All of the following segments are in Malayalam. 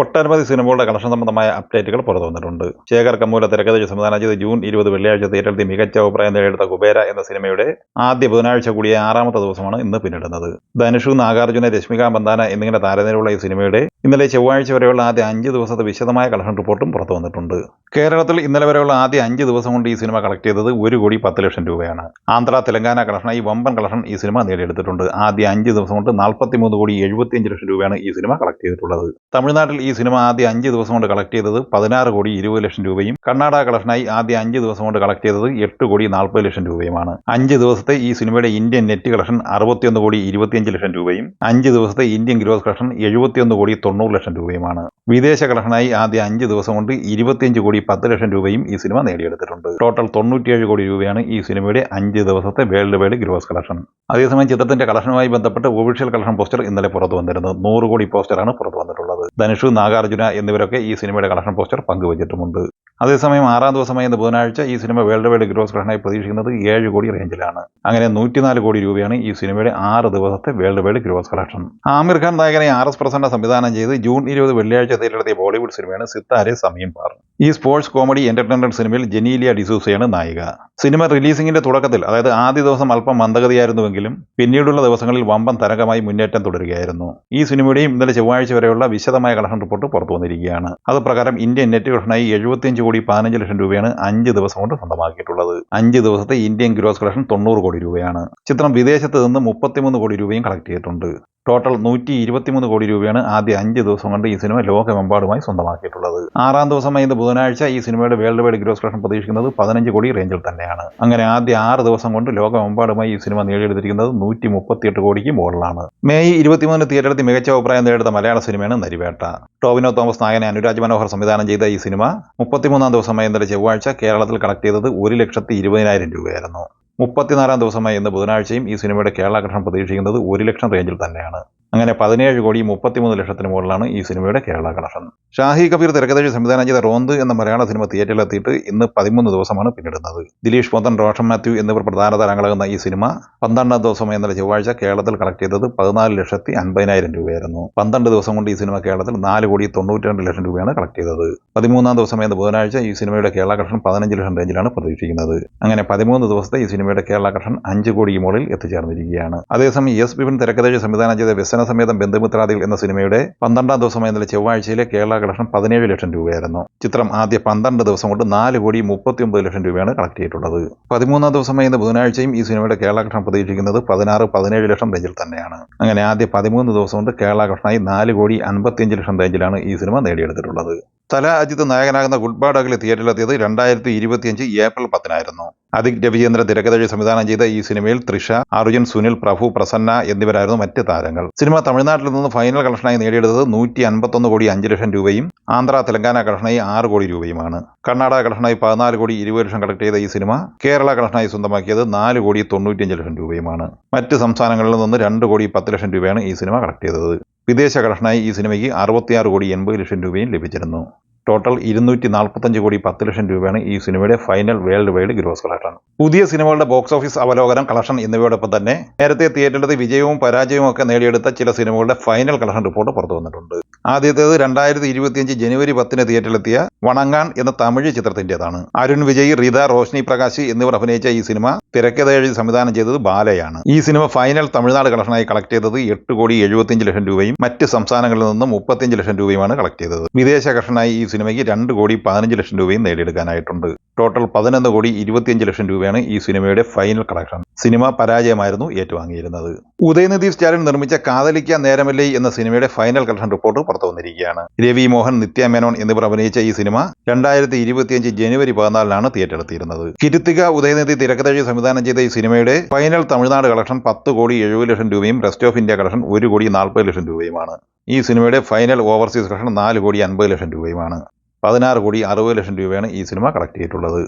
ഒട്ടനവധി സിനിമകളുടെ കളക്ഷൻ സംബന്ധമായ അപ്ഡേറ്റുകൾ പുറത്തു വന്നിട്ടുണ്ട്. ശേഖർ കമ്മൂല തിരക്കഥ സംവിധാനം ചെയ്ത് ജൂൺ ഇരുപത് വെള്ളിയാഴ്ച തിയേറ്ററിൽ മികച്ച അഭിപ്രായം നേടിയെടുത്ത കുബേര എന്ന സിനിമയുടെ ആദ്യ ബുധനാഴ്ച കൂടിയ ആറാമത്തെ ദിവസമാണ് ഇന്ന് പിന്നിടുന്നത്. ധനുഷു നാഗാർജുന രശ്മിക ബന്ധാന എന്നിങ്ങനെ താരനിരയുള്ള ഈ സിനിമയുടെ ഇന്നലെ ചൊവ്വാഴ്ച വരെയുള്ള ആദ്യ അഞ്ച് ദിവസത്തെ വിശദമായ കളക്ഷൻ റിപ്പോർട്ടും പുറത്തു വന്നിട്ടുണ്ട്. കേരളത്തിൽ ഇന്നലെ വരെയുള്ള ആദ്യ അഞ്ച് ദിവസം കൊണ്ട് ഈ സിനിമ കളക്ട് ചെയ്തത് ഒരു കോടി പത്ത് ലക്ഷം രൂപയാണ്. ആന്ധ്ര തെലങ്കാന കളക്ഷൻ കളക്ഷനായി വമ്പൻ കളക്ഷൻ ഈ സിനിമ നേടിയെടുത്തിട്ടുണ്ട്. ആദ്യ അഞ്ച് ദിവസം കൊണ്ട് നാൽപ്പത്തിമൂന്ന് കോടി എഴുപത്തിയഞ്ച് ലക്ഷം രൂപയാണ് ഈ സിനിമ കളക്ട് ചെയ്തിട്ടുള്ളത്. തമിഴ്നാട്ടിൽ ഈ സിനിമ ആദ്യ അഞ്ച് ദിവസം കൊണ്ട് കളക്ട് ചെയ്തത് പതിനാറ് കോടി ഇരുപത് ലക്ഷം രൂപയും. കർണാടക കളക്ഷനായി ആദ്യ അഞ്ച് ദിവസം കൊണ്ട് കളക്ട് ചെയ്തത് എട്ട് കോടി നാൽപ്പത് ലക്ഷം രൂപയുമാണ്. അഞ്ച് ദിവസത്തെ ഈ സിനിമയുടെ ഇന്ത്യൻ നെറ്റ് കളക്ഷൻ അറുപത്തിയൊന്ന് കോടി ഇരുപത്തിയഞ്ച് ലക്ഷം രൂപയും അഞ്ച് ദിവസത്തെ ഇന്ത്യൻ ഗ്രോസ് കളക്ഷൻ എഴുപത്തിയൊന്ന് കോടി തൊണ്ണൂറ് ലക്ഷം രൂപയുമാണ്. വിദേശ കളക്ഷനായി ആദ്യ അഞ്ച് ദിവസം കൊണ്ട് ഇരുപത്തിയഞ്ച് കോടി പത്ത് ലക്ഷം രൂപയും ഈ സിനിമ നേടിയെടുത്തിട്ടുണ്ട്. ടോട്ടൽ തൊണ്ണൂറ്റിയേഴ് കോടി രൂപയാണ് ഈ സിനിമയുടെ അഞ്ച് ദിവസത്തെ വേൾഡ് വൈഡ് ഗ്രോസ് കളക്ഷൻ. അതേസമയം ചിത്രത്തിന്റെ കളക്ഷനുമായി ബന്ധപ്പെട്ട് ഒഫീഷ്യൽ കളക്ഷൻ പോസ്റ്റർ ഇന്നലെ പുറത്തു വന്നിരുന്നത് നൂറ് കോടി പോസ്റ്ററാണ് പുറത്തു വന്നിട്ടുള്ളത്. ധനുഷ് നാഗാർജുന എന്നിവരൊക്കെ ഈ സിനിമയുടെ കളക്ഷൻ പോസ്റ്റർ പങ്കുവച്ചിട്ടുമുണ്ട്. അതേസമയം ആറാം ദിവസമായ ഇന്ന് ബുധനാഴ്ച ഈ സിനിമ വേൾഡ് വൈഡ് ഗ്രോസ് കളക്ഷനായി പ്രതീക്ഷിക്കുന്നത് ഏഴ് കോടി റേഞ്ചിലാണ്. അങ്ങനെ നൂറ്റിനാല് കോടി രൂപയാണ് ഈ സിനിമയുടെ ആറ് ദിവസത്തെ world wide gross collection. Aamir Khan നായകനെ ആർ എസ് പ്രസന്ന സംവിധാനം ചെയ്ത് ജൂൺ ഇരുപത് വെള്ളിയാഴ്ച തിരഞ്ഞെടുത്തിയ ബോളിവുഡ് സിനിമയാണ് സിത്താരെ സമയം പാർ. ഈ സ്പോർട്സ് കോമഡി എന്റർടൈൻമെന്റ് സിനിമയിൽ ജനീലിയ ഡിസൂസയാണ് നായിക. സിനിമ റിലീസിംഗിന്റെ തുടക്കത്തിൽ അതായത് ആദ്യ ദിവസം അല്പം മന്ദഗതിയായിരുന്നുവെങ്കിലും പിന്നീടുള്ള ദിവസങ്ങളിൽ വമ്പൻ തരംഗമായി മുന്നേറ്റം തുടരുകയായിരുന്നു. ഈ സിനിമയുടെയും ഇന്നലെ ചൊവ്വാഴ്ച വരെയുള്ള വിശദമായ കളക്ഷൻ റിപ്പോർട്ട് പുറത്തു വന്നിരിക്കുകയാണ്. അത് പ്രകാരം ഇന്ത്യൻ നെറ്റ് കളക്ഷനായി എഴുപത്തിയഞ്ച് കോടി പതിനഞ്ച് ലക്ഷം രൂപയാണ് അഞ്ച് ദിവസം കൊണ്ട് സ്വന്തമാക്കിയിട്ടുള്ളത്. അഞ്ച് ദിവസത്തെ ഇന്ത്യൻ ഗ്രോസ് കളക്ഷൻ തൊണ്ണൂറ് കോടി രൂപയാണ്. ചിത്രം വിദേശത്ത് നിന്ന് മുപ്പത്തിമൂന്ന് കോടി രൂപയും കളക്ട് ചെയ്തിട്ടുണ്ട്. ടോട്ടൽ നൂറ്റി ഇരുപത്തിമൂന്ന് കോടി രൂപയാണ് ആദ്യ അഞ്ച് ദിവസം കൊണ്ട് ഈ സിനിമ ലോകമെമ്പാടുമായി സ്വന്തമാക്കിയിട്ടുള്ളത്. ആറാം ദിവസമായ ബുധനാഴ്ച ഈ സിനിമയുടെ വേൾഡ് വൈഡ് ഗ്രോസ് കളക്ഷൻ പ്രതീക്ഷിക്കുന്നത് പതിനഞ്ച് കോടി റേഞ്ചിൽ തന്നെയാണ്. അങ്ങനെ ആദ്യ ആറ് ദിവസം കൊണ്ട് ലോകമെമ്പാടുമായി ഈ സിനിമ നേടിയെടുത്തിരിക്കുന്നത് നൂറ്റി മുപ്പത്തിയെട്ട് കോടിക്ക് മുകളിലാണ്. മെയ് ഇരുപത്തിമൂന്ന് തിയേറ്ററിൽ മികച്ച അഭിപ്രായം നേടുന്ന മലയാള സിനിമയാണ് നരിവേട്ട. ടോവിനോ തോമസ് നായകനെ അനുരാജ് മനോഹർ സംവിധാനം ചെയ്ത ഈ സിനിമ മുപ്പത്തിമൂന്നാം ദിവസമായ ഇന്നലെ ചൊവ്വാഴ്ച കേരളത്തിൽ കളക്ട് ചെയ്തത് ഒരു ലക്ഷത്തി ഇരുപതിനായിരം രൂപയായിരുന്നു. മുപ്പത്തിനാലാം ദിവസമായ ഇന്ന് ബുധനാഴ്ചയും ഈ സിനിമയുടെ കേരള കളക്ഷൻ പ്രതീക്ഷിക്കുന്നത് ഒരു ലക്ഷം റേഞ്ചിൽ തന്നെയാണ്. അങ്ങനെ പതിനേഴ് കോടി മുപ്പത്തിമൂന്ന് ലക്ഷത്തിന് മുകളിലാണ് ഈ സിനിമയുടെ കേരള കളക്ഷൻ. ഷാഹി കബീർ തിരക്കഥഴി സംവിധാനം ചെയ്ത റോന്ത് എന്ന മലയാള സിനിമ തിയേറ്ററിൽ എത്തിയിട്ട് ഇന്ന് പതിമൂന്ന് ദിവസമാണ് പിന്നിടുന്നത്. ദിലീഷ് പോത്തൻ റോഷൻ മാത്യു എന്നിവർ പ്രധാന താരങ്ങളാകുന്ന ഈ സിനിമ പന്ത്രണ്ടാം ദിവസം ഇന്നലെ ചൊവ്വാഴ്ച കേരളത്തിൽ കളക്ട് ചെയ്തത് പതിനാല് ലക്ഷത്തി അൻപതിനായിരം രൂപയായിരുന്നു. പന്ത്രണ്ട് ദിവസം കൊണ്ട് ഈ സിനിമ കേരളത്തിൽ നാല് കോടി തൊണ്ണൂറ്റി രണ്ട് ലക്ഷം രൂപയാണ് കളക്ട് ചെയ്തത്. പതിമൂന്നാം ദിവസം എന്ന ബുധനാഴ്ച ഈ സിനിമയുടെ കേരള കളക്ഷൻ പതിനഞ്ച് ലക്ഷം റേഞ്ചിലാണ് പ്രതീക്ഷിക്കുന്നത്. അങ്ങനെ പതിമൂന്ന് ദിവസത്തെ ഈ സിനിമയുടെ കേരള കളക്ഷൻ അഞ്ച് കോടി മുകളിൽ എത്തിച്ചേർന്നിരിക്കുകയാണ്. അതേസമയം എസ് ബിപിൻ തിരക്കഥഴി സംവിധാനം ചെയ്ത സമേതം ബന്ധുമിത്രാദികൾ എന്ന സിനിമയുടെ പന്ത്രണ്ടാം ദിവസം ഇന്നലെ ചൊവ്വാഴ്ചയിലെ കേരള കളക്ഷൻ പതിനേഴ് ലക്ഷം രൂപയായിരുന്നു. ചിത്രം ആദ്യ പന്ത്രണ്ട് ദിവസം കൊണ്ട് നാല് കോടി മുപ്പത്തി ഒമ്പത് ലക്ഷം രൂപയാണ് കളക്ട് ചെയ്തിട്ടുള്ളത്. പതിമൂന്നാം ദിവസമായി ഇന്ന് ബുധനാഴ്ചയും ഈ സിനിമയുടെ കേരള കളക്ഷൻ പ്രതീക്ഷിക്കുന്നത് പതിനാറ് പതിനേഴ് ലക്ഷം റേഞ്ചിൽ തന്നെയാണ്. അങ്ങനെ ആദ്യ പതിമൂന്ന് ദിവസം കൊണ്ട് കേരള കളക്ഷനായി നാല് കോടി അൻപത്തിയഞ്ച് ലക്ഷം റേഞ്ചിലാണ് ഈ സിനിമ നേടിയെടുത്തിട്ടുള്ളത്. തല അജിത് നായകനാകുന്ന ഗുഡ് ബാഡ് അകലെ തിയേറ്ററിലെത്തിയത് രണ്ടായിരത്തി ഇരുപത്തിയഞ്ച് ഏപ്രിൽ പത്തിനായിരുന്നു. അതിക് രവിചന്ദ്ര തിരക്കഥഴി സംവിധാനം ചെയ്ത ഈ സിനിമയിൽ തൃഷ അർജുൻ സുനിൽ പ്രഭു പ്രസന്ന എന്നിവരായിരുന്നു മറ്റ് താരങ്ങൾ. സിനിമ തമിഴ്നാട്ടിൽ നിന്ന് ഫൈനൽ കളക്ഷനായി നേടിയെടുത്തത് നൂറ്റി അൻപത്തൊന്ന് കോടി അഞ്ച് ലക്ഷം രൂപയും ആന്ധ്ര തെലങ്കാന കളക്ഷനായി ആറ് കോടി രൂപയുമാണ്. കർണാടക കളക്ഷനായി പതിനാല് കോടി ഇരുപത് ലക്ഷം കളക്ട് ചെയ്ത ഈ സിനിമ കേരള കളക്ഷനായി സ്വന്തമാക്കിയത് നാല് കോടി തൊണ്ണൂറ്റിയഞ്ച് ലക്ഷം രൂപയുമാണ്. മറ്റ് സംസ്ഥാനങ്ങളിൽ നിന്ന് രണ്ട് കോടി പത്ത് ലക്ഷം രൂപയാണ് ഈ സിനിമ കളക്ട് ചെയ്തത്. വിദേശ കളക്ഷനായി ഈ സിനിമയ്ക്ക് അറുപത്തിയാറ് കോടി എൺപത് ലക്ഷം രൂപയും ലഭിച്ചിരുന്നു. ടോട്ടൽ ഇരുന്നൂറ്റി നാൽപ്പത്തഞ്ച് കോടി പത്ത് ലക്ഷം രൂപയാണ് ഈ സിനിമയുടെ final world wide gross collection പുതിയ സിനിമകളുടെ ബോക്സ് ഓഫീസ് അവലോകനം കളക്ഷൻ എന്നിവയോടൊപ്പം തന്നെ നേരത്തെ തിയേറ്ററിൽ വിജയവും പരാജയവും ഒക്കെ നേടിയെടുത്ത ചില സിനിമകളുടെ ഫൈനൽ കളക്ഷൻ റിപ്പോർട്ട് പുറത്തു വന്നിട്ടുണ്ട്. ആദ്യത്തേത് രണ്ടായിരത്തി ഇരുപത്തിയഞ്ച് ജനുവരി പത്തിന് തിയേറ്ററിലെത്തിയ വണങ്ങാൻ എന്ന തമിഴ് ചിത്രത്തിന്റെതാണ്. അരുൺ വിജയ് റീത റോഷ്നി പ്രകാശ് എന്നിവർ അഭിനയിച്ച ഈ സിനിമ തിരക്കഥ എഴുതി സംവിധാനം ചെയ്തത് ബാലയാണ്. ഈ സിനിമ ഫൈനൽ തമിഴ്നാട് കളക്ഷനായി കളക്ട് ചെയ്തത് എട്ട് കോടി എഴുപത്തിയഞ്ച് ലക്ഷം രൂപയും മറ്റ് സംസ്ഥാനങ്ങളിൽ നിന്നും മുപ്പത്തിയഞ്ച് ലക്ഷം രൂപയുമാണ് കളക്ട് ചെയ്തത്. വിദേശ കളക്ഷനായി ഈ സിനിമയ്ക്ക് രണ്ട് കോടി പതിനഞ്ച് ലക്ഷം രൂപയും നേടിയെടുക്കാനായിട്ടുണ്ട്. ടോട്ടൽ പതിനൊന്ന് കോടി ഇരുപത്തിയഞ്ച് ലക്ഷം രൂപയാണ് ഈ സിനിമയുടെ ഫൈനൽ കളക്ഷൻ. സിനിമ പരാജയമായിരുന്നു ഏറ്റുവാങ്ങിയിരുന്നത്. ഉദയനിധി സ്റ്റാലിൻ നിർമ്മിച്ച കാതലിക്ക നേരമല്ലേ എന്ന സിനിമയുടെ ഫൈനൽ കളക്ഷൻ റിപ്പോർട്ട് പുറത്തു വന്നിരിക്കുകയാണ്. രവി മോഹൻ നിത്യ മേനോൻ എന്നിവർ അഭിനയിച്ച ഈ സിനിമ രണ്ടായിരത്തി ഇരുപത്തിയഞ്ച് ജനുവരി പതിനാലിനാണ് തിയേറ്ററിലെത്തിയിരുന്നത് കിരുത്തിക ഉദയനിധി തിരക്കഥഴി സംവിധാനം ചെയ്ത ഈ സിനിമയുടെ ഫൈനൽ തമിഴ്നാട് കളക്ഷൻ പത്ത് കോടി എഴുപത് ലക്ഷം രൂപയും റെസ്റ്റ് ഓഫ് ഇന്ത്യ കളക്ഷൻ ഒരു കോടി നാൽപ്പത് ലക്ഷം രൂപയുമാണ്. ഈ സിനിമയുടെ ഫൈനൽ ഓവർസീസ് കളക്ഷൻ നാല് കോടി അൻപത് ലക്ഷം രൂപയുമാണ്. പതിനാറ് കോടി അറുപത് ലക്ഷം രൂപയാണ് ഈ സിനിമ കളക്ട് ചെയ്തിട്ടുള്ളത്.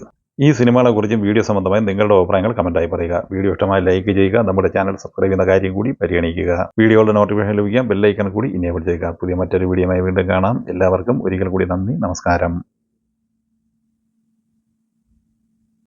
ഈ സിനിമകളെക്കുറിച്ചും വീഡിയോ സംബന്ധമായി നിങ്ങളുടെ അഭിപ്രായങ്ങൾ കമന്റായി പറയുക. വീഡിയോ ഇഷ്ടമായി ലൈക്ക് ചെയ്യുക. നമ്മുടെ ചാനൽ സബ്സ്ക്രൈബ് ചെയ്യുന്ന കാര്യം കൂടി പരിഗണിക്കുക. വീഡിയോയുടെ നോട്ടിഫിക്കേഷൻ ലഭിക്കാൻ ബെല്ലൈക്കൺ കൂടി ഇനേബിൾ ചെയ്യുക. പുതിയ മറ്റൊരു വീഡിയോയുമായി വീണ്ടും കാണാം. എല്ലാവർക്കും ഒരിക്കൽ കൂടി നന്ദി. നമസ്കാരം.